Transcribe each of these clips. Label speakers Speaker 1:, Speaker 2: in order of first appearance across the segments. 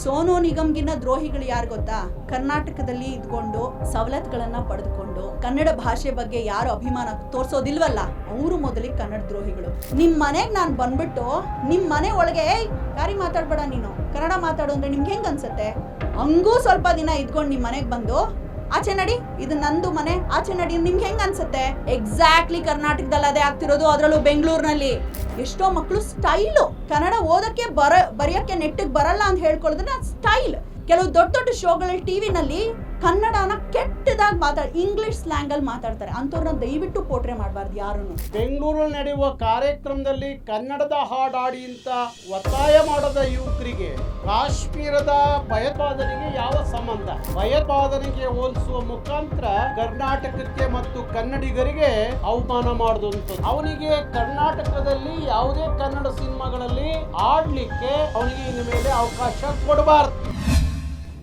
Speaker 1: ಸೋನು ನಿಗಮ್ಗಿನ್ನ ದ್ರೋಹಿಗಳು ಯಾರು ಗೊತ್ತಾ? ಕರ್ನಾಟಕದಲ್ಲಿ ಇದ್ಕೊಂಡು ಸವಲತ್ತುಗಳನ್ನ ಪಡೆದುಕೊಂಡು ಕನ್ನಡ ಭಾಷೆ ಬಗ್ಗೆ ಯಾರು ಅಭಿಮಾನ ತೋರಿಸೋದಿಲ್ವಲ್ಲ? ಅವರು ಮೊದಲಿಗೆ ಕನ್ನಡ ದ್ರೋಹಿಗಳು. ನಿಮ್ ಮನೆಗೆ ನಾನು ಬಂದ್ಬಿಟ್ಟು ನಿಮ್ ಮನೆ ಒಳಗೆ ಯಾರಿ ಮಾತಾಡ್ಬೇಡ ನೀನು? ಕನ್ನಡ ಮಾತಾಡು ಅಂದ್ರೆ ನಿಮ್ಗೆ ಹೆಂಗ್ ಅನ್ಸತ್ತೆ? ಹಂಗೂ ಸ್ವಲ್ಪ ದಿನ ಇದ್ಕೊಂಡು ನಿಮ್ ಮನೆಗೆ ಬಂದು, ಆಚೆ ನಡಿ, ಇದು ನಂದು ಮನೆ, ಆಚೆ ನಡಿ, ನಿಮ್ಗೆ ಹೆಂಗ್ ಅನ್ಸುತ್ತೆ? ಎಕ್ಸಾಕ್ಟ್ಲಿ ಕರ್ನಾಟಕದಲ್ಲಿ ಅದೇ ಆಗ್ತಿರೋದು ಅದರಲ್ಲೂ ಬೆಂಗಳೂರಿನಲ್ಲಿ. ಎಷ್ಟೋ ಮಕ್ಕಳು ಸ್ಟೈಲು ಕನ್ನಡ ಓದಕ್ಕೆ ಬರ ಬರೆಯೋಕ್ಕೆ ನೆಟ್ಟಿಗೆ ಬರಲ್ಲ ಅಂತ ಹೇಳ್ಕೊಳ್ಳೋದನ್ನ ಸ್ಟೈಲ್ ಕೆಲವು ದೊಡ್ಡ ದೊಡ್ಡ ಶೋಗಳಲ್ಲಿ ಟಿವಿನಲ್ಲಿ ಕನ್ನಡನ ಕೆಟ್ಟದಾಗಿ ಮಾತಾಡಿ ಇಂಗ್ಲಿಷ್ ಸ್ಲ್ಯಾಂಗ್ ಅಲ್ಲಿ ಮಾತಾಡ್ತಾರೆ. ಅಂಥವ್ರನ್ನ ದಯವಿಟ್ಟು ಪೋಟ್ರೆ ಮಾಡಬಾರ್ದು ಯಾರು
Speaker 2: ಬೆಂಗಳೂರಲ್ಲಿ ನಡೆಯುವ ಕಾರ್ಯಕ್ರಮದಲ್ಲಿ ಕನ್ನಡದ ಹಾಡಾಡಿ ಅಂತ ಒತ್ತಾಯ ಮಾಡದ ಯುವಕರಿಗೆ ಕಾಶ್ಮೀರದ ಭಯೋತ್ಪಾದನೆಗೆ ಯಾವ ಸಂಬಂಧ? ಭಯೋತ್ಪಾದನೆಗೆ ಹೋಲಿಸುವ ಮುಖಾಂತರ ಕರ್ನಾಟಕಕ್ಕೆ ಮತ್ತು ಕನ್ನಡಿಗರಿಗೆ ಅವಮಾನ ಮಾಡಿದಂಥದ್ದು ಅವನಿಗೆ ಕರ್ನಾಟಕದಲ್ಲಿ ಯಾವುದೇ ಕನ್ನಡ ಸಿನಿಮಾಗಳಲ್ಲಿ ಆಡ್ಲಿಕ್ಕೆ ಅವನಿಗೆ ಇನ್ನು ಮೇಲೆ ಅವಕಾಶ ಕೊಡಬಾರ್ದು.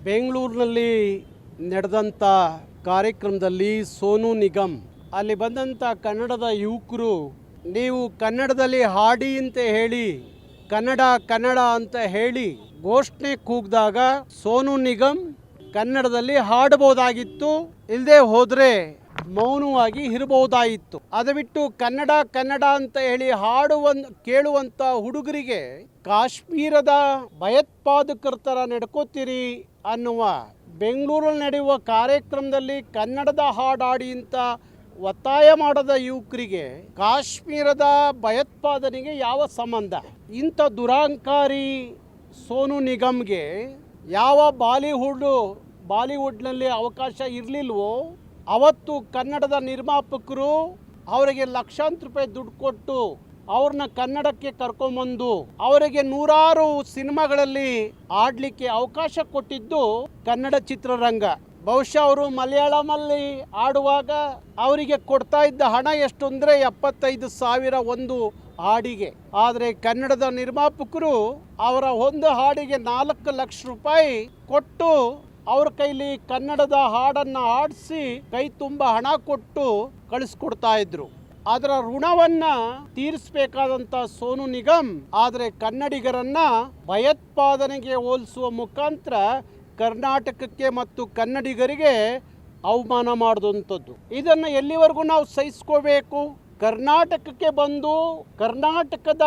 Speaker 2: ಬೆಂಗಳೂರಿನಲ್ಲಿ ನಡೆದಂಥ ಕಾರ್ಯಕ್ರಮದಲ್ಲಿ ಸೋನು ನಿಗಮ್. ಅಲ್ಲಿ ಬಂದಂಥ ಕನ್ನಡದ ಯುವಕರು, ನೀವು ಕನ್ನಡದಲ್ಲಿ ಹಾಡಿ ಅಂತ ಹೇಳಿ, ಕನ್ನಡ ಕನ್ನಡ ಅಂತ ಹೇಳಿ ಘೋಷಣೆ ಕೂಗಿದಾಗ ಸೋನು ನಿಗಮ್ ಕನ್ನಡದಲ್ಲಿ ಹಾಡಬಹುದಾಗಿತ್ತು ಇಲ್ಲದೆ ಹೋದರೆ ಮೌನವಾಗಿ ಇರಬಹುದಾಗಿತ್ತು ಅದು ಬಿಟ್ಟು ಕನ್ನಡ ಕನ್ನಡ ಅಂತ ಹೇಳಿ ಹಾಡುವ ಕೇಳುವಂಥ ಹುಡುಗರಿಗೆ ಕಾಶ್ಮೀರದ ಭಯೋತ್ಪಾದಕರ ಥರ ನಡ್ಕೋತೀರಿ ಅನ್ನುವ ಬೆಂಗಳೂರಲ್ಲಿ ನಡೆಯುವ ಕಾರ್ಯಕ್ರಮದಲ್ಲಿ ಕನ್ನಡದ ಹಾಡಾಡಿ ಅಂತ ಒತ್ತಾಯ ಮಾಡದ ಯುವಕರಿಗೆ ಕಾಶ್ಮೀರದ ಭಯೋತ್ಪಾದನೆಗೆ ಯಾವ ಸಂಬಂಧ? ಇಂಥ ದುರಾಂಕಾರಿ ಸೋನು ನಿಗಮ್ಗೆ ಯಾವ ಬಾಲಿವುಡ್, ಬಾಲಿವುಡ್ನಲ್ಲಿ ಅವಕಾಶ ಇರಲಿಲ್ವೋ, ಅವತ್ತು ಕನ್ನಡದ ನಿರ್ಮಾಪಕರು ಅವರಿಗೆ ಲಕ್ಷಾಂತರ ರೂಪಾಯಿ ದುಡ್ಡು ಕೊಟ್ಟು ಅವ್ರನ್ನ ಕನ್ನಡಕ್ಕೆ ಕರ್ಕೊಂಬಂದು ಅವರಿಗೆ ನೂರಾರು ಸಿನಿಮಾಗಳಲ್ಲಿ ಆಡ್ಲಿಕ್ಕೆ ಅವಕಾಶ ಕೊಟ್ಟಿದ್ದು ಕನ್ನಡ ಚಿತ್ರರಂಗ. ಬಹುಶಃ ಅವರು ಮಲಯಾಳಮಲ್ಲಿ ಆಡುವಾಗ ಅವರಿಗೆ ಕೊಡ್ತಾ ಇದ್ದ ಹಣ ಎಷ್ಟು ಅಂದರೆ ಎಪ್ಪತ್ತೈದು ಸಾವಿರ ಒಂದು ಹಾಡಿಗೆ. ಆದರೆ ಕನ್ನಡದ ನಿರ್ಮಾಪಕರು ಅವರ ಒಂದು ಹಾಡಿಗೆ ನಾಲ್ಕು ಲಕ್ಷ ರೂಪಾಯಿ ಕೊಟ್ಟು ಅವ್ರ ಕೈಲಿ ಕನ್ನಡದ ಹಾಡನ್ನು ಹಾಡಿಸಿ ಕೈ ತುಂಬ ಹಣ ಕೊಟ್ಟು ಕಳಿಸ್ಕೊಡ್ತಾ ಇದ್ರು. ಅದರ ಋಣವನ್ನ ತೀರಿಸಬೇಕಾದಂತ ಸೋನು ನಿಗಮ್ ಆದರೆ ಕನ್ನಡಿಗರನ್ನ ಭಯೋತ್ಪಾದನೆಗೆ ಹೋಲಿಸುವ ಮುಖಾಂತರ ಕರ್ನಾಟಕಕ್ಕೆ ಮತ್ತು ಕನ್ನಡಿಗರಿಗೆ ಅವಮಾನ ಮಾಡಿದಂಥದ್ದು ಇದನ್ನು ಎಲ್ಲಿವರೆಗೂ ನಾವು ಸಹಿಸ್ಕೋಬೇಕು? ಕರ್ನಾಟಕಕ್ಕೆ ಬಂದು ಕರ್ನಾಟಕದ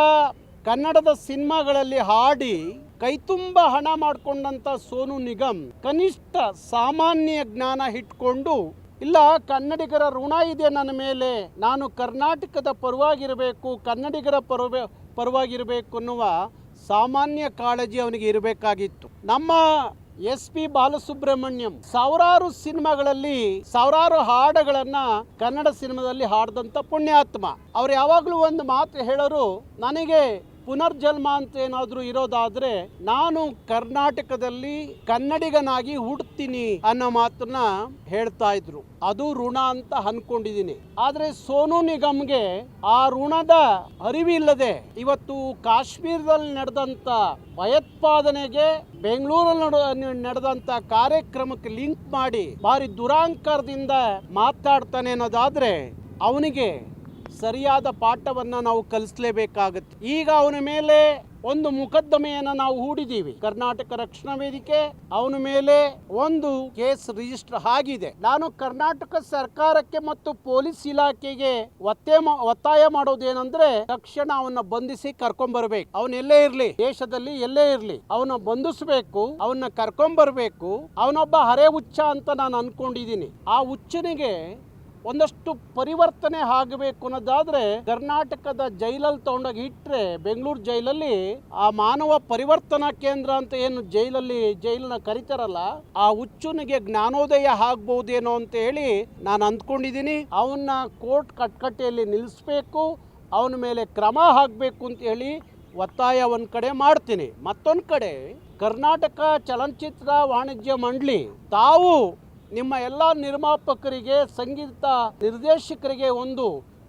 Speaker 2: ಕನ್ನಡದ ಸಿನಿಮಾಗಳಲ್ಲಿ ಹಾಡಿ ಕೈತುಂಬ ಹಣ ಮಾಡಿಕೊಂಡಂಥ ಸೋನು ನಿಗಮ್ ಕನಿಷ್ಠ ಸಾಮಾನ್ಯ ಜ್ಞಾನ ಇಟ್ಕೊಂಡು ಇಲ್ಲ, ಕನ್ನಡಿಗರ ಋಣ ಇದೆ ನನ್ನ ಮೇಲೆ. ನಾನು ಕರ್ನಾಟಕದ ಪರವಾಗಿರಬೇಕು, ಕನ್ನಡಿಗರ ಪರವ, ಪರವಾಗಿರಬೇಕು ಅನ್ನುವ ಸಾಮಾನ್ಯ ಕಾಳಜಿ ಅವನಿಗೆ ಇರಬೇಕಾಗಿತ್ತು. ನಮ್ಮ ಎಸ್ ಪಿ ಬಾಲಸುಬ್ರಹ್ಮಣ್ಯಂ ಸಾವಿರಾರು ಸಿನಿಮಾಗಳಲ್ಲಿ ಸಾವಿರಾರು ಹಾಡುಗಳನ್ನ ಕನ್ನಡ ಸಿನಿಮಾದಲ್ಲಿ ಹಾಡಿದಂಥ ಪುಣ್ಯಾತ್ಮ. ಅವ್ರು ಯಾವಾಗಲೂ ಒಂದು ಮಾತು ಹೇಳೋರು, ನನಗೆ ಪುನರ್ಜನ್ಮ ಅಂತ ಏನಾದರೂ ಇರೋದಾದರೆ ನಾನು ಕರ್ನಾಟಕದಲ್ಲಿ ಕನ್ನಡಿಗನಾಗಿ ಹುಡ್ತೀನಿ ಅನ್ನೋ ಮಾತನ್ನ ಹೇಳ್ತಾ ಇದ್ರು. ಅದು ಋಣ ಅಂತ ಅನ್ಕೊಂಡಿದ್ದೀನಿ ಆದರೆ ಸೋನು ನಿಗಮ್ಗೆ ಆ ಋಣದ ಅರಿವಿಲ್ಲದೆ ಇವತ್ತು ಕಾಶ್ಮೀರದಲ್ಲಿ ನಡೆದಂಥ ಭಯೋತ್ಪಾದನೆಗೆ ಬೆಂಗಳೂರಲ್ಲಿ ನಡೆದಂಥ ಕಾರ್ಯಕ್ರಮಕ್ಕೆ ಲಿಂಕ್ ಮಾಡಿ ಭಾರಿ ದುರಾಂಕಾರದಿಂದ ಮಾತಾಡ್ತಾನೆ ಅನ್ನೋದಾದ್ರೆ ಅವನಿಗೆ ಸರಿಯಾದ ಪಾಠವನ್ನ ನಾವು ಕಲಿಸ್ಲೇಬೇಕಾಗತ್ತೆ. ಈಗ ಅವನ ಮೇಲೆ ಒಂದು ಮುಕದ್ದಮೆಯನ್ನ ನಾವು ಹೂಡಿದ್ದೀವಿ. ಕರ್ನಾಟಕ ರಕ್ಷಣಾ ವೇದಿಕೆ, ಅವನ ಮೇಲೆ ಒಂದು ಕೇಸ್ ರಿಜಿಸ್ಟರ್ ಆಗಿದೆ. ನಾನು ಕರ್ನಾಟಕ ಸರ್ಕಾರಕ್ಕೆ ಮತ್ತು ಪೊಲೀಸ್ ಇಲಾಖೆಗೆ ಒತ್ತೆ ಒತ್ತಾಯ ಮಾಡೋದೇನಂದ್ರೆ, ತಕ್ಷಣ ಅವನ್ನ ಬಂಧಿಸಿ ಕರ್ಕೊಂಡ್ಬರ್ಬೇಕು ಅವನ್ ಎಲ್ಲೇ ಇರ್ಲಿ, ದೇಶದಲ್ಲಿ ಎಲ್ಲೇ ಇರ್ಲಿ ಅವನ ಬಂಧಿಸಬೇಕು, ಅವನ್ನ ಕರ್ಕೊಂಡ್ಬರ್ಬೇಕು ಅವನೊಬ್ಬ ಹರೆ ಹುಚ್ಚ ಅಂತ ನಾನು ಅನ್ಕೊಂಡಿದ್ದೀನಿ. ಆ ಹುಚ್ಚನಿಗೆ ಒಂದಷ್ಟು ಪರಿವರ್ತನೆ ಆಗಬೇಕು ಅನ್ನೋದಾದ್ರೆ ಕರ್ನಾಟಕದ ಜೈಲಲ್ಲಿ ತಗೊಂಡೋಗಿ ಇಟ್ಟರೆ ಬೆಂಗಳೂರು ಜೈಲಲ್ಲಿ ಆ ಮಾನವ ಪರಿವರ್ತನಾ ಕೇಂದ್ರ ಅಂತ ಏನು ಜೈಲಲ್ಲಿ ಜೈಲನ್ನ ಕರಿತಾರಲ್ಲ, ಆ ಹುಚ್ಚುನಿಗೆ ಜ್ಞಾನೋದಯ ಆಗ್ಬಹುದೇನೋ ಅಂತ ಹೇಳಿ ನಾನು ಅಂದ್ಕೊಂಡಿದ್ದೀನಿ. ಅವನ್ನ ಕೋರ್ಟ್ ಕಟ್ಕಟ್ಟೆಯಲ್ಲಿ ನಿಲ್ಲಿಸ್ಬೇಕು, ಅವನ ಮೇಲೆ ಕ್ರಮ ಆಗಬೇಕು ಅಂತ ಹೇಳಿ ಒತ್ತಾಯ ಒಂದು ಕಡೆ ಮಾಡ್ತೀನಿ. ಮತ್ತೊಂದು ಕಡೆ ಕರ್ನಾಟಕ ಚಲನಚಿತ್ರ ವಾಣಿಜ್ಯ ಮಂಡಳಿ ತಾವು ನಿಮ್ಮ ಎಲ್ಲ ನಿರ್ಮಾಪಕರಿಗೆ ಸಂಗೀತ ನಿರ್ದೇಶಕರಿಗೆ ಒಂದು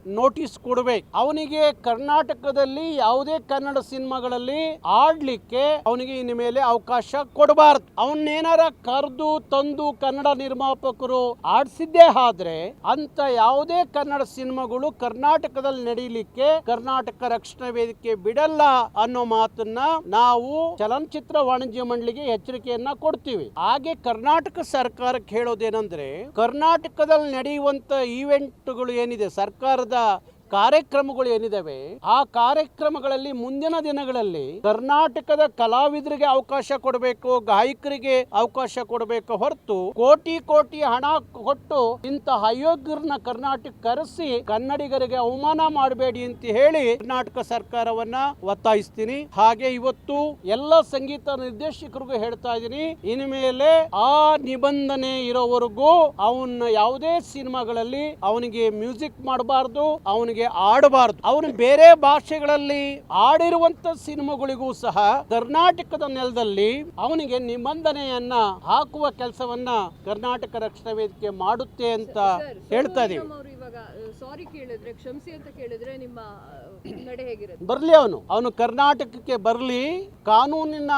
Speaker 2: ನೋಟಿಸ್ ಕೊಡಬೇಕು. ಅವನಿಗೆ ಕರ್ನಾಟಕದಲ್ಲಿ ಯಾವುದೇ ಕನ್ನಡ ಸಿನಿಮಾಗಳಲ್ಲಿ ಆಡ್ಲಿಕ್ಕೆ ಅವನಿಗೆ ಇನ್ನು ಮೇಲೆ ಅವಕಾಶ ಕೊಡಬಾರ್ದು. ಅವನ್ನೇನಾರ ಕರೆದು ತಂದು ಕನ್ನಡ ನಿರ್ಮಾಪಕರು ಆಡ್ಸಿದ್ದೇ ಆದ್ರೆ ಅಂತ ಯಾವುದೇ ಕನ್ನಡ ಸಿನಿಮಾಗಳು ಕರ್ನಾಟಕದಲ್ಲಿ ನಡೀಲಿಕ್ಕೆ ಕರ್ನಾಟಕ ರಕ್ಷಣಾ ವೇದಿಕೆ ಬಿಡಲ್ಲ ಅನ್ನೋ ಮಾತನ್ನ ನಾವು ಚಲನಚಿತ್ರ ವಾಣಿಜ್ಯ ಮಂಡಳಿಗೆ ಎಚ್ಚರಿಕೆಯನ್ನ ಕೊಡ್ತೀವಿ. ಹಾಗೆ ಕರ್ನಾಟಕ ಸರ್ಕಾರಕ್ಕೆ ಹೇಳೋದೇನಂದ್ರೆ, ಕರ್ನಾಟಕದಲ್ಲಿ ನಡೆಯುವಂತ ಈವೆಂಟ್ಗಳು ಏನಿದೆ, ಸರ್ಕಾರದ 的 ಕಾರ್ಯಕ್ರಮಗಳು ಏನಿದಾವೆ, ಆ ಕಾರ್ಯಕ್ರಮಗಳಲ್ಲಿ ಮುಂದಿನ ದಿನಗಳಲ್ಲಿ ಕರ್ನಾಟಕದ ಕಲಾವಿದರಿಗೆ ಅವಕಾಶ ಕೊಡಬೇಕು, ಗಾಯಕರಿಗೆ ಅವಕಾಶ ಕೊಡಬೇಕು ಹೊರತು ಕೋಟಿ ಕೋಟಿ ಹಣ ಕೊಟ್ಟು ಇಂತಹ ಅಯೋಗ್ಯರನ್ನ ಕರ್ನಾಟಕ ಕರೆಸಿ ಕನ್ನಡಿಗರಿಗೆ ಅವಮಾನ ಮಾಡಬೇಡಿ ಅಂತ ಹೇಳಿ ಕರ್ನಾಟಕ ಸರ್ಕಾರವನ್ನ ಒತ್ತಾಯಿಸ್ತೀನಿ. ಹಾಗೆ ಇವತ್ತು ಎಲ್ಲ ಸಂಗೀತ ನಿರ್ದೇಶಕರಿಗೂ ಹೇಳ್ತಾ ಇದ್ದೀನಿ, ಇನ್ಮೇಲೆ ಆ ನಿಬಂಧನೆ ಇರೋವರೆಗೂ ಅವನ್ನ ಯಾವುದೇ ಸಿನಿಮಾಗಳಲ್ಲಿ ಅವನಿಗೆ ಮ್ಯೂಸಿಕ್ ಮಾಡಬಾರ್ದು, ಅವನಿಗೆ ಆಡಬಾರ್ದು ಅವನು ಬೇರೆ ಭಾಷೆಗಳಲ್ಲಿ ಆಡಿರುವಂತ ಸಿನಿಮಾಗಳಿಗೂ ಸಹ ಕರ್ನಾಟಕದ ನೆಲದಲ್ಲಿ ಅವನಿಗೆ ನಿಬಂಧನೆಯನ್ನ ಹಾಕುವ ಕೆಲಸವನ್ನ ಕರ್ನಾಟಕ ರಕ್ಷಣಾ ವೇದಿಕೆ ಮಾಡುತ್ತೆ ಅಂತ ಹೇಳ್ತಾ ಇದೀವಿ
Speaker 3: ಸಾರಿ ಕೇಳಿದ್ರೆ ಕ್ಷಮಿಸಿ ಅಂತ ಕೇಳಿದ್ರೆ ನಿಮ್ಮ ನಡೆ ಹೇಗಿರುತ್ತೆ?
Speaker 2: ಬರ್ಲಿ ಅವನು. ಅವನು ಕರ್ನಾಟಕಕ್ಕೆ ಬರ್ಲಿ ಕಾನೂನಿನ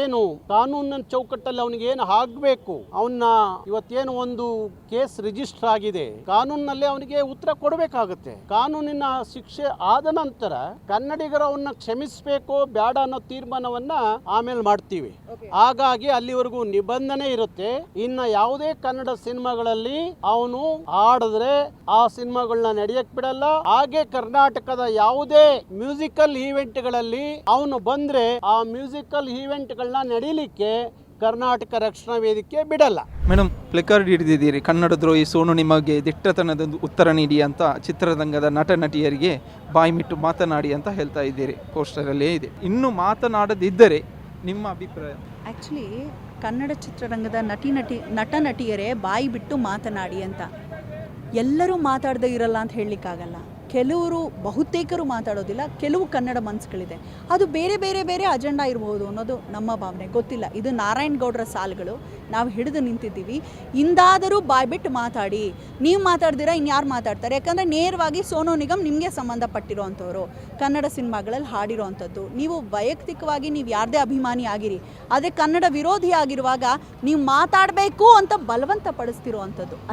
Speaker 2: ಏನು ಕಾನೂನಿನ ಚೌಕಟ್ಟಲ್ಲಿ ಅವನಿಗೆ ಏನು ಆಗ್ಬೇಕು ಅವನ್ನ ಇವತ್ತೇನು ಒಂದು ಕೇಸ್ ರಿಜಿಸ್ಟರ್ ಆಗಿದೆ ಕಾನೂನಿನಲ್ಲಿ ಅವನಿಗೆ ಉತ್ತರ ಕೊಡಬೇಕಾಗುತ್ತೆ. ಕಾನೂನಿನ ಶಿಕ್ಷೆ ಆದ ನಂತರ ಕನ್ನಡಿಗರು ಅವನ್ನ ಕ್ಷಮಿಸಬೇಕು ಬೇಡ ಅನ್ನೋ ತೀರ್ಮಾನವನ್ನ ಆಮೇಲೆ ಮಾಡ್ತೀವಿ. ಹಾಗಾಗಿ ಅಲ್ಲಿವರೆಗೂ ನಿಬಂಧನೆ ಇರುತ್ತೆ. ಇನ್ನ ಯಾವುದೇ ಕನ್ನಡ ಸಿನಿಮಾಗಳಲ್ಲಿ ಅವನು ಆಡಿದ್ರೆ ಆ ಸಿನಿಮಾಗಳನ್ನ ನಡೆಯಕ್ ಬಿಡಲ್ಲ. ಹಾಗೆ ಕರ್ನಾಟಕದ ಯಾವುದೇ ಮ್ಯೂಸಿಕಲ್ ಈವೆಂಟ್ಗಳಲ್ಲಿ ಅವನು ಬಂದ್ರೆ ಆ ಮ್ಯೂಸಿಕಲ್ ಈವೆಂಟ್ಗಳನ್ನ ನಡೀಲಿಕ್ಕೆ ಕರ್ನಾಟಕ ರಕ್ಷಣಾ ವೇದಿಕೆ ಬಿಡಲ್ಲ.
Speaker 4: ಮೇಡಮ್ ಪ್ಲೆಕಾರ್ಡ್ ಹಿಡಿದಿದ್ದೀರಿ. ಕನ್ನಡ ದ್ರೋಹಿ ಸೋನು ನಿಮಗೆ ದಿಟ್ಟತನದ ಉತ್ತರ ನೀಡಿ ಅಂತ ಚಿತ್ರರಂಗದ ನಟ ನಟಿಯರಿಗೆ ಬಾಯಿ ಬಿಟ್ಟು ಮಾತನಾಡಿ ಅಂತ ಹೇಳ್ತಾ ಇದ್ದೀರಿ. ಪೋಸ್ಟರಲ್ಲೇ ಇದೆ. ಇನ್ನು ಮಾತನಾಡದಿದ್ದರೆ ನಿಮ್ಮ ಅಭಿಪ್ರಾಯ?
Speaker 1: ಆ್ಯಕ್ಚುಲಿ ಕನ್ನಡ ಚಿತ್ರರಂಗದ ನಟಿ ನಟಿ ನಟ ನಟಿಯರೇ ಬಾಯಿ ಬಿಟ್ಟು ಮಾತನಾಡಿ ಅಂತ. ಎಲ್ಲರೂ ಮಾತಾಡದೇ ಇರಲ್ಲ ಅಂತ ಹೇಳಲಿಕ್ಕಾಗಲ್ಲ. ಕೆಲವರು ಬಹುತೇಕರು ಮಾತಾಡೋದಿಲ್ಲ, ಕೆಲವು ಕನ್ನಡ ಮನಸ್ಸುಗಳಿದೆ ಅದು ಬೇರೆ ಬೇರೆ ಬೇರೆ ಅಜೆಂಡಾ ಇರಬಹುದು ಅನ್ನೋದು ನಮ್ಮ ಭಾವನೆ. ಗೊತ್ತಿಲ್ಲ. ಇದು ನಾರಾಯಣ್ ಗೌಡ್ರ ಸಾಲುಗಳು. ನಾವು ಹಿಡಿದು ನಿಂತಿದ್ದೀವಿ. ಇಂದಾದರೂ ಬಾಯ್ ಬಿಟ್ಟು ಮಾತಾಡಿ. ನೀವು ಮಾತಾಡ್ದಿರಾ ಇನ್ಯಾರು ಮಾತಾಡ್ತಾರೆ? ಯಾಕಂದರೆ ನೇರವಾಗಿ ಸೋನು ನಿಗಮ್ ನಿಮಗೆ ಸಂಬಂಧಪಟ್ಟಿರೋ ಅಂಥವ್ರು ಕನ್ನಡ ಸಿನಿಮಾಗಳಲ್ಲಿ ಹಾಡಿರೋ ಅಂಥದ್ದು ನೀವು ವೈಯಕ್ತಿಕವಾಗಿ ನೀವು ಯಾರದೇ ಅಭಿಮಾನಿ ಆಗಿರಿ. ಆದರೆ ಕನ್ನಡ ವಿರೋಧಿ ಆಗಿರುವಾಗ ನೀವು ಮಾತಾಡಬೇಕು ಅಂತ ಬಲವಂತ ಪಡಿಸ್ತಿರೋ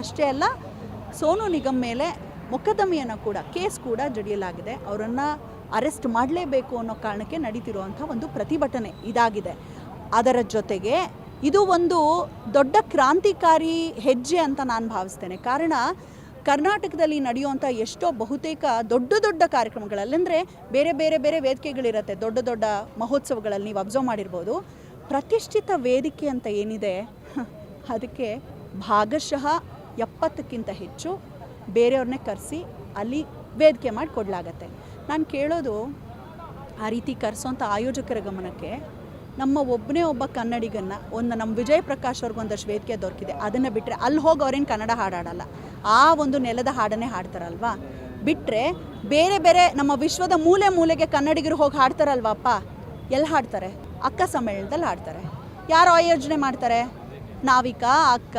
Speaker 1: ಅಷ್ಟೇ ಅಲ್ಲ ಸೋನು ನಿಗಮ್ ಮೇಲೆ ಮೊಕದ್ದಮೆಯನ್ನು ಕೂಡ, ಕೇಸ್ ಕೂಡ ಜಡಿಯಲಾಗಿದೆ. ಅವರನ್ನು ಅರೆಸ್ಟ್ ಮಾಡಲೇಬೇಕು ಅನ್ನೋ ಕಾರಣಕ್ಕೆ ನಡೀತಿರುವಂಥ ಒಂದು ಪ್ರತಿಭಟನೆ ಇದಾಗಿದೆ. ಅದರ ಜೊತೆಗೆ ಇದು ಒಂದು ದೊಡ್ಡ ಕ್ರಾಂತಿಕಾರಿ ಹೆಜ್ಜೆ ಅಂತ ನಾನು ಭಾವಿಸ್ತೇನೆ. ಕಾರಣ, ಕರ್ನಾಟಕದಲ್ಲಿ ನಡೆಯುವಂಥ ಎಷ್ಟೋ ಬಹುತೇಕ ದೊಡ್ಡ ದೊಡ್ಡ ಕಾರ್ಯಕ್ರಮಗಳಲ್ಲಿ, ಅಂದರೆ ಬೇರೆ ಬೇರೆ ಬೇರೆ ವೇದಿಕೆಗಳಿರುತ್ತೆ, ದೊಡ್ಡ ದೊಡ್ಡ ಮಹೋತ್ಸವಗಳಲ್ಲಿ ನೀವು ಅಬ್ಸರ್ವ್ ಮಾಡಿರ್ಬೋದು. ಪ್ರತಿಷ್ಠಿತ ವೇದಿಕೆ ಅಂತ ಏನಿದೆ? ಅದಕ್ಕೆ ಭಾಗಶಃ ಎಪ್ಪತ್ತಕ್ಕಿಂತ ಹೆಚ್ಚು ಬೇರೆಯವ್ರನ್ನೇ ಕರೆಸಿ ಅಲ್ಲಿ ವೇದಿಕೆ ಮಾಡಿ ಕೊಡಲಾಗತ್ತೆ. ನಾನು ಕೇಳೋದು ಆ ರೀತಿ ಕರೆಸೋಂಥ ಆಯೋಜಕರ ಗಮನಕ್ಕೆ ನಮ್ಮ ಒಬ್ಬನೇ ಒಬ್ಬ ಕನ್ನಡಿಗನ್ನ, ಒಂದು ನಮ್ಮ ವಿಜಯ್ ಪ್ರಕಾಶ್ ಅವ್ರಿಗೊಂದಷ್ಟು ವೇದಿಕೆ ದೊರಕಿದೆ, ಅದನ್ನು ಬಿಟ್ಟರೆ ಅಲ್ಲಿ ಹೋಗಿ ಅವ್ರೇನು ಕನ್ನಡ ಹಾಡಾಡಲ್ಲ ಆ ಒಂದು ನೆಲದ ಹಾಡನ್ನೇ ಹಾಡ್ತಾರಲ್ವಾ? ಬಿಟ್ಟರೆ ಬೇರೆ ಬೇರೆ ನಮ್ಮ ವಿಶ್ವದ ಮೂಲೆ ಮೂಲೆಗೆ ಕನ್ನಡಿಗರು ಹೋಗಿ ಹಾಡ್ತಾರಲ್ವಪ್ಪ ಎಲ್ಲಿ ಹಾಡ್ತಾರೆ? ಅಕ್ಕ ಸಮ್ಮೇಳನದಲ್ಲಿ ಹಾಡ್ತಾರೆ. ಯಾರು ಆಯೋಜನೆ ಮಾಡ್ತಾರೆ? ನಾವಿಕಾ, ಅಕ್ಕ,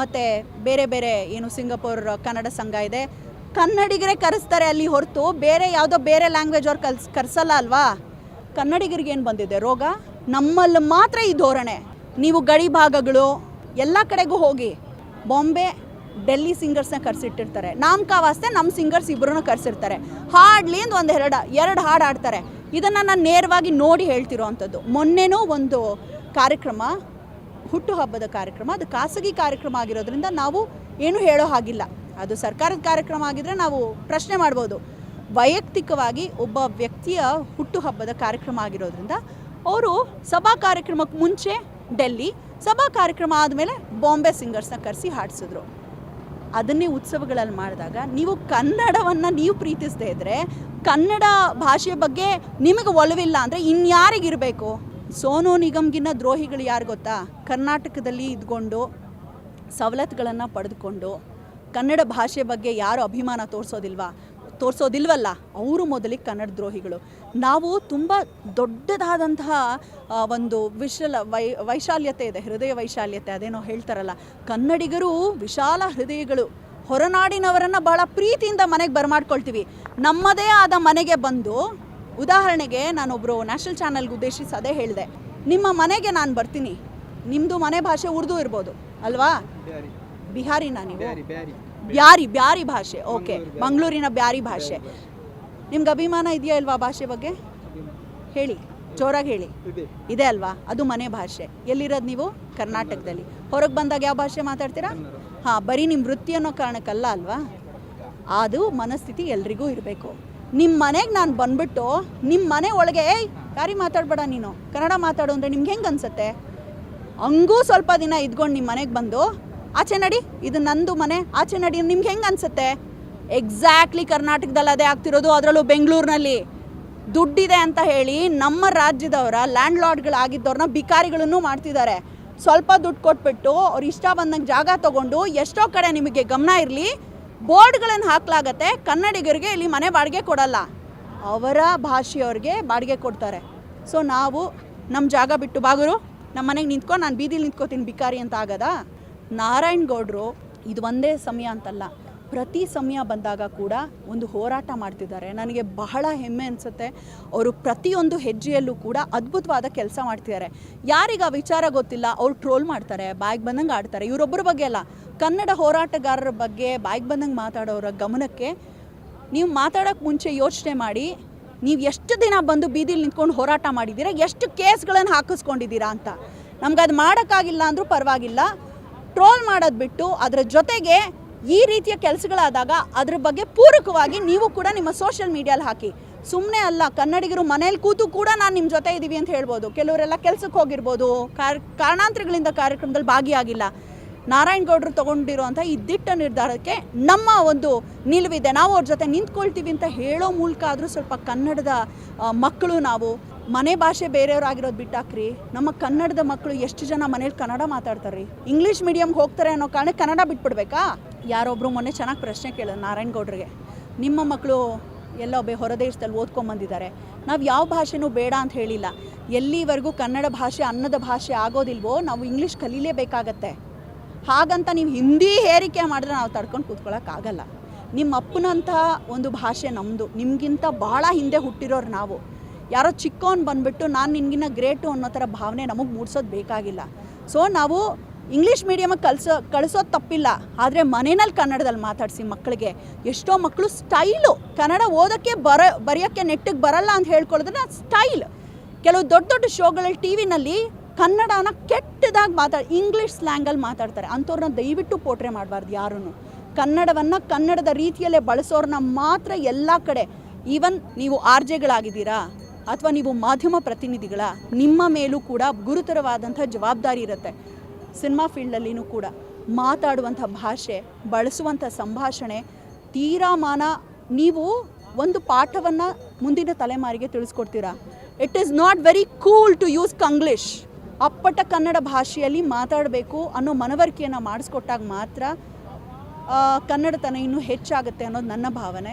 Speaker 1: ಮತ್ತು ಬೇರೆ ಬೇರೆ ಏನು ಸಿಂಗಪುರ್, ಕನ್ನಡ ಸಂಘ ಇದೆ. ಕನ್ನಡಿಗರೇ ಕರೆಸ್ತಾರೆ ಅಲ್ಲಿ ಹೊರತು. ಬೇರೆ ಯಾವುದೋ ಬೇರೆ ಲ್ಯಾಂಗ್ವೇಜ್ ಅವ್ರು ಕಲ್ಸ್, ಕರೆಸಲ್ಲ ಅಲ್ವಾ? ಕನ್ನಡಿಗರಿಗೆ ಏನು ಬಂದಿದೆ? ರೋಗ? ನಮ್ಮಲ್ಲಿ ಮಾತ್ರ ಈ ಧೋರಣೆ. ನೀವು ಗಡಿ ಭಾಗಗಳು, ಎಲ್ಲ ಕಡೆಗೂ ಹೋಗಿ ಬಾಂಬೆ ಡೆಲ್ಲಿ ಸಿಂಗರ್ಸ್ನ ಕರೆಸಿಟ್ಟಿರ್ತಾರೆ. ವಾಸ್ತೆ ನಮ್ಮ ಸಿಂಗರ್ಸ್ ಇಬ್ಬರೂ ಕರೆಸಿರ್ತಾರೆ. ಹಾಡ್ಲಿ ಅಂತ ಒಂದು ಎರಡು ಎರಡು ಹಾಡು ಹಾಡ್ತಾರೆ. ಇದನ್ನು ನಾನು ನೇರವಾಗಿ ನೋಡಿ ಹೇಳ್ತಿರೋ ಅಂಥದ್ದು ಮೊನ್ನೆನೂ ಒಂದು ಕಾರ್ಯಕ್ರಮ ಹುಟ್ಟುಹಬ್ಬದ ಕಾರ್ಯಕ್ರಮ, ಅದು ಖಾಸಗಿ ಕಾರ್ಯಕ್ರಮ ಆಗಿರೋದ್ರಿಂದ ನಾವು ಏನು ಹೇಳೋ ಹಾಗಿಲ್ಲ. ಅದು ಸರ್ಕಾರದ ಕಾರ್ಯಕ್ರಮ ಆಗಿದ್ರೆ ನಾವು ಪ್ರಶ್ನೆ ಮಾಡ್ಬೋದು. ವೈಯಕ್ತಿಕವಾಗಿ ಒಬ್ಬ ವ್ಯಕ್ತಿಯ ಹುಟ್ಟುಹಬ್ಬದ ಕಾರ್ಯಕ್ರಮ ಆಗಿರೋದ್ರಿಂದ ಅವರು ಸಭಾ ಕಾರ್ಯಕ್ರಮಕ್ಕೆ ಮುಂಚೆ ಡೆಲ್ಲಿ, ಸಭಾ ಕಾರ್ಯಕ್ರಮ ಆದಮೇಲೆ ಬಾಂಬೆ ಸಿಂಗರ್ಸ್ನ ಕರೆಸಿ ಹಾಡಿಸಿದ್ರು. ಅದನ್ನೇ ಉತ್ಸವಗಳಲ್ಲಿ ಮಾಡಿದಾಗ ನೀವು ಕನ್ನಡವನ್ನು ನೀವು ಪ್ರೀತಿಸದೇ ಇದ್ದರೆ ಕನ್ನಡ ಭಾಷೆಯ ಬಗ್ಗೆ ನಿಮಗೆ ಒಲವಿಲ್ಲ ಅಂದರೆ ಇನ್ಯಾರಿಗಿರಬೇಕು? ಸೋನು ನಿಗಮ್ಗಿನ್ನ ದ್ರೋಹಿಗಳು ಯಾರು ಗೊತ್ತಾ? ಕರ್ನಾಟಕದಲ್ಲಿ ಇದ್ಕೊಂಡು ಸವಲತ್ತುಗಳನ್ನು ಪಡೆದುಕೊಂಡು ಕನ್ನಡ ಭಾಷೆ ಬಗ್ಗೆ ಯಾರು ಅಭಿಮಾನ ತೋರಿಸೋದಿಲ್ವಾ? ತೋರಿಸೋದಿಲ್ವಲ್ಲ, ಅವರು ಮೊದಲಿಗೆ ಕನ್ನಡ ದ್ರೋಹಿಗಳು. ನಾವು ತುಂಬ ದೊಡ್ಡದಾದಂತಹ ಒಂದು ವಿಶಲ ವೈ, ವೈಶಾಲ್ಯತೆ ಇದೆ, ಹೃದಯ ವೈಶಾಲ್ಯತೆ, ಅದೇನೋ ಹೇಳ್ತಾರಲ್ಲ. ಕನ್ನಡಿಗರು ವಿಶಾಲ ಹೃದಯಗಳು. ಹೊರನಾಡಿನವರನ್ನು ಬಹಳ ಪ್ರೀತಿಯಿಂದ ಮನೆಗೆ ಬರಮಾಡ್ಕೊಳ್ತೀವಿ. ನಮ್ಮದೇ ಆದ ಮನೆಗೆ ಬಂದು ಉದಾಹರಣೆಗೆ ನಾನೊಬ್ಬರು ನ್ಯಾಷನಲ್ ಚಾನಲ್ಗೆ ಉದ್ದೇಶಿಸಿ ಅದೇ ಹೇಳಿದೆ. ನಿಮ್ಮ ಮನೆಗೆ ನಾನು ಬರ್ತೀನಿ. ನಿಮ್ಮದು ಮನೆ ಭಾಷೆ ಉರ್ದು ಇರ್ಬೋದು. ಅಲ್ವಾ? ಬಿಹಾರಿನ ನೀವು? ಬ್ಯಾರಿ ಬ್ಯಾರಿ. ಭಾಷೆ. ಓಕೆ. ಮಂಗಳೂರಿನ ಬ್ಯಾರಿ ಭಾಷೆ. ನಿಮ್ಗೆ ಅಭಿಮಾನ ಇದೆಯಾ ಇಲ್ವಾ ಭಾಷೆ ಬಗ್ಗೆ? ಹೇಳಿ. ಜೋರಾಗಿ ಹೇಳಿ. ಇದೆ. ಅಲ್ವಾ? ಅದು ಮನೆ ಭಾಷೆ. ಎಲ್ಲಿರೋದು ನೀವು? ಕರ್ನಾಟಕದಲ್ಲಿ. ಹೊರಗೆ ಬಂದಾಗ ಯಾವ ಭಾಷೆ ಮಾತಾಡ್ತೀರಾ? ಹಾಂ ಬರೀ ನಿಮ್ಮ ವೃತ್ತಿ ಅನ್ನೋ ಕಾರಣಕ್ಕಲ್ಲ ಅಲ್ವಾ? ಅದು ಮನಸ್ಥಿತಿ ಎಲ್ರಿಗೂ ಇರಬೇಕು. ನಿಮ್ಮ ಮನೆಗೆ ನಾನು ಬಂದ್ಬಿಟ್ಟು ನಿಮ್ಮ ಮನೆ ಒಳಗೆ, ಏಯ್ ಯಾರಿ ಮಾತಾಡಬೇಡ ನೀನು. ಕನ್ನಡ ಮಾತಾಡು ಅಂದರೆ ನಿಮ್ಗೆ ಹೆಂಗೆ ಅನ್ಸುತ್ತೆ? ಹಂಗೂ ಸ್ವಲ್ಪ ದಿನ ಇದ್ಕೊಂಡು ನಿಮ್ಮ ಮನೆಗೆ ಬಂದು, ಆಚೆ ನಡಿ, ಇದು ನಂದು ಮನೆ, ಆಚೆ ನಡಿ, ನಿಮ್ಗೆ ಹೆಂಗೆ ಅನ್ಸುತ್ತೆ? ಎಕ್ಸಾಕ್ಟ್ಲಿ ಕರ್ನಾಟಕದಲ್ಲಿ ಅದೇ ಆಗ್ತಿರೋದು, ಅದರಲ್ಲೂ ಬೆಂಗಳೂರಿನಲ್ಲಿ. ದುಡ್ಡಿದೆ ಅಂತ ಹೇಳಿ ನಮ್ಮ ರಾಜ್ಯದವರ ಲ್ಯಾಂಡ್ ಲಾರ್ಡ್ಗಳಾಗಿದ್ದವ್ರನ್ನ ಬಿಕಾರಿಗಳನ್ನು ಮಾಡ್ತಿದ್ದಾರೆ. ಸ್ವಲ್ಪ ದುಡ್ಡು ಕೊಟ್ಬಿಟ್ಟು ಅವ್ರು ಇಷ್ಟ ಬಂದಂಗೆ ಜಾಗ ತಗೊಂಡು ಎಷ್ಟೋ ಕಡೆ ನಿಮಗೆ ಗಮನ ಇರಲಿ ಬೋರ್ಡ್ಗಳನ್ನು ಹಾಕಲಾಗತ್ತೆ, ಕನ್ನಡಿಗರಿಗೆ ಇಲ್ಲಿ ಮನೆ ಬಾಡಿಗೆ ಕೊಡಲ್ಲ. ಅವರ ಭಾಷೆಯವ್ರಿಗೆ ಬಾಡಿಗೆ ಕೊಡ್ತಾರೆ. ಸೊ ನಾವು ನಮ್ಮ ಜಾಗ ಬಿಟ್ಟು, ಬಾಗುರು ನಮ್ಮ ಮನೆಗೆ ನಿಂತ್ಕೊಂಡು ನಾನು ಬೀದಿಲಿ ನಿಂತ್ಕೋತೀನಿ ಬಿಕಾರಿ ಅಂತ ಆಗದಾ? ನಾರಾಯಣ್ ಗೌಡ್ರು, ಇದು ಒಂದೇ ಸಮಯ ಅಂತಲ್ಲ. ಪ್ರತಿ ಸಮಯ ಬಂದಾಗ ಕೂಡ ಒಂದು ಹೋರಾಟ ಮಾಡ್ತಿದ್ದಾರೆ. ನನಗೆ ಬಹಳ ಹೆಮ್ಮೆ ಅನಿಸುತ್ತೆ. ಅವರು ಪ್ರತಿಯೊಂದು ಹೆಜ್ಜೆಯಲ್ಲೂ ಕೂಡ ಅದ್ಭುತವಾದ ಕೆಲಸ ಮಾಡ್ತಿದ್ದಾರೆ. ಯಾರಿಗೆ ಆ ವಿಚಾರ ಗೊತ್ತಿಲ್ಲ, ಅವ್ರು ಟ್ರೋಲ್ ಮಾಡ್ತಾರೆ, ಬಾಯಿಗೆ ಬಂದಂಗೆ ಆಡ್ತಾರೆ. ಇವರೊಬ್ಬರ ಬಗ್ಗೆ ಅಲ್ಲ, ಕನ್ನಡ ಹೋರಾಟಗಾರರ ಬಗ್ಗೆ ಬಾಯಿಗೆ ಬಂದಂಗೆ ಮಾತಾಡೋರ ಗಮನಕ್ಕೆ ನೀವು ಮಾತಾಡೋಕ್ಕೆ ಮುಂಚೆ ಯೋಚನೆ ಮಾಡಿ, ನೀವು ಎಷ್ಟು ದಿನ ಬಂದು ಬೀದಿಲಿ ನಿಂತ್ಕೊಂಡು ಹೋರಾಟ ಮಾಡಿದ್ದೀರಾ ಎಷ್ಟು ಕೇಸ್ಗಳನ್ನು ಹಾಕಿಸ್ಕೊಂಡಿದ್ದೀರಾ ಅಂತ. ನಮ್ಗೆ ಅದು ಮಾಡೋಕ್ಕಾಗಿಲ್ಲ ಅಂದರೂ ಪರವಾಗಿಲ್ಲ. ಟ್ರೋಲ್ ಮಾಡೋದು ಬಿಟ್ಟು ಅದರ ಜೊತೆಗೆ ಈ ರೀತಿಯ ಕೆಲಸಗಳಾದಾಗ ಅದ್ರ ಬಗ್ಗೆ ಪೂರಕವಾಗಿ ನೀವು ಕೂಡ ನಿಮ್ಮ ಸೋಷಿಯಲ್ ಮೀಡಿಯಲ್ಲಿ ಹಾಕಿ. ಸುಮ್ಮನೆ ಅಲ್ಲ, ಕನ್ನಡಿಗರು ಮನೇಲಿ ಕೂತು ಕೂಡ ನಾನು ನಿಮ್ಮ ಜೊತೆ ಇದ್ದೀವಿ ಅಂತ ಹೇಳ್ಬೋದು. ಕೆಲವರೆಲ್ಲ ಕೆಲಸಕ್ಕೆ ಹೋಗಿರ್ಬೋದು. ಕಾರ್, ಕಾರಣಾಂತರಗಳಿಂದ ಕಾರ್ಯಕ್ರಮದಲ್ಲಿ ಭಾಗಿಯಾಗಿಲ್ಲ. ನಾರಾಯಣಗೌಡರು ತಗೊಂಡಿರುವಂಥ ಈ ದಿಟ್ಟ ನಿರ್ಧಾರಕ್ಕೆ ನಮ್ಮ ಒಂದು ನಿಲುವಿದೆ. ನಾವು ಅವ್ರ ಜೊತೆ ನಿಂತ್ಕೊಳ್ತೀವಿ ಅಂತ ಹೇಳೋ ಮೂಲಕ ಆದರೂ ಸ್ವಲ್ಪ ಕನ್ನಡದ ಮಕ್ಕಳು ನಾವು, ಮನೆ ಭಾಷೆ ಬೇರೆಯವರಾಗಿರೋದು ಬಿಟ್ಟಾಕ್ರಿ. ನಮ್ಮ ಕನ್ನಡದ ಮಕ್ಕಳು ಎಷ್ಟು ಜನ ಮನೇಲಿ ಕನ್ನಡ ಮಾತಾಡ್ತಾರೆ ಇಂಗ್ಲೀಷ್ ಮೀಡಿಯಮ್ಗೆ ಹೋಗ್ತಾರೆ ಅನ್ನೋ ಕಾರಣ ಕನ್ನಡ ಬಿಟ್ಬಿಡ್ಬೇಕಾ? ಯಾರೊಬ್ಬರು ಮೊನ್ನೆ ಚೆನ್ನಾಗಿ ಪ್ರಶ್ನೆ ಕೇಳೋದು ನಾರಾಯಣ್ ಗೌಡ್ರಿಗೆ. ನಿಮ್ಮ ಮಕ್ಕಳು ಎಲ್ಲೋ ಬೇ ಹೊರದೇಶದಲ್ಲಿ ಓದ್ಕೊಂಬಂದಿದ್ದಾರೆ. ನಾವು ಯಾವ ಭಾಷೆನೂ ಬೇಡ ಅಂತ ಹೇಳಿಲ್ಲ. ಎಲ್ಲಿವರೆಗೂ ಕನ್ನಡ ಭಾಷೆ ಅನ್ನದ ಭಾಷೆ ಆಗೋದಿಲ್ವೋ ನಾವು ಇಂಗ್ಲೀಷ್ ಕಲೀಲೇಬೇಕಾಗತ್ತೆ. ಹಾಗಂತ ನೀವು ಹಿಂದಿ ಹೇರಿಕೆ ಮಾಡಿದ್ರೆ ನಾವು ತಡ್ಕೊಂಡು ಕೂತ್ಕೊಳ್ಳೋಕ್ಕಾಗಲ್ಲ ನಿಮ್ಮ ಅಪ್ಪನಂತಹ ಒಂದು ಭಾಷೆ ನಮ್ಮದು ನಿಮಗಿಂತ ಭಾಳ ಹಿಂದೆ ಹುಟ್ಟಿರೋರು ನಾವು. ಯಾರೋ ಚಿಕ್ಕವನು ಬಂದುಬಿಟ್ಟು ನಾನು ನಿನಗಿನ್ನ ಗ್ರೇಟು ಅನ್ನೋ ಥರ ಭಾವನೆ ನಮಗೆ ಮೂಡಿಸೋದು ಬೇಕಾಗಿಲ್ಲ. ಸೊ ನಾವು ಇಂಗ್ಲೀಷ್ ಮೀಡಿಯಮಿಗೆ ಕಲಿಸೋ ಕಳಿಸೋದು ತಪ್ಪಿಲ್ಲ. ಆದರೆ ಮನೆಯಲ್ಲಿ ಕನ್ನಡದಲ್ಲಿ ಮಾತಾಡಿಸಿ ಮಕ್ಕಳಿಗೆ. ಎಷ್ಟೋ ಮಕ್ಕಳು ಸ್ಟೈಲು ಕನ್ನಡ ಓದೋಕ್ಕೆ ಬರ, ಬರೆಯೋಕ್ಕೆ ನೆಟ್ಟಿಗೆ ಬರಲ್ಲ ಅಂತ ಹೇಳ್ಕೊಳ್ಳೋದನ್ನ ಸ್ಟೈಲ್ ಕೆಲವು ದೊಡ್ಡ ದೊಡ್ಡ ಶೋಗಳಲ್ಲಿ ಟಿ ವಿನಲ್ಲಿ ಕನ್ನಡನ ಕೆಟ್ಟದಾಗಿ ಮಾತಾಡಿ ಇಂಗ್ಲೀಷ್ ಸ್ಲ್ಯಾಂಗಲ್ಲಿ ಮಾತಾಡ್ತಾರೆ. ಅಂಥವ್ರನ್ನ ದಯವಿಟ್ಟು ಪೋಟ್ರೆ ಮಾಡಬಾರ್ದು ಯಾರೂ ಕನ್ನಡವನ್ನು ಕನ್ನಡದ ರೀತಿಯಲ್ಲೇ ಬಳಸೋರನ್ನ ಮಾತ್ರ ಎಲ್ಲ ಕಡೆ. ಈವನ್ ನೀವು ಆರ್ ಜೆಗಳಾಗಿದ್ದೀರಾ? ಅಥವಾ ನೀವು ಮಾಧ್ಯಮ ಪ್ರತಿನಿಧಿಗಳ? ನಿಮ್ಮ ಮೇಲೂ ಕೂಡ ಗುರುತರವಾದಂಥ ಜವಾಬ್ದಾರಿ ಇರುತ್ತೆ. ಸಿನಿಮಾ ಫೀಲ್ಡಲ್ಲಿನೂ ಕೂಡ ಮಾತಾಡುವಂಥ ಭಾಷೆ, ಬಳಸುವಂಥ ಸಂಭಾಷಣೆ ತೀರಾಮಾನ ನೀವು ಒಂದು ಪಾಠವನ್ನು ಮುಂದಿನ ತಲೆಮಾರಿಗೆ ತಿಳಿಸ್ಕೊಡ್ತೀರಾ? It is not very cool to use Kanglish ಅಪ್ಪಟ ಕನ್ನಡ ಭಾಷೆಯಲ್ಲಿ ಮಾತಾಡಬೇಕು ಅನ್ನೋ ಮನವರಿಕೆಯನ್ನು ಮಾಡಿಸ್ಕೊಟ್ಟಾಗ ಮಾತ್ರ ಕನ್ನಡತನ ಇನ್ನೂ ಹೆಚ್ಚಾಗುತ್ತೆ ಅನ್ನೋದು ನನ್ನ ಭಾವನೆ.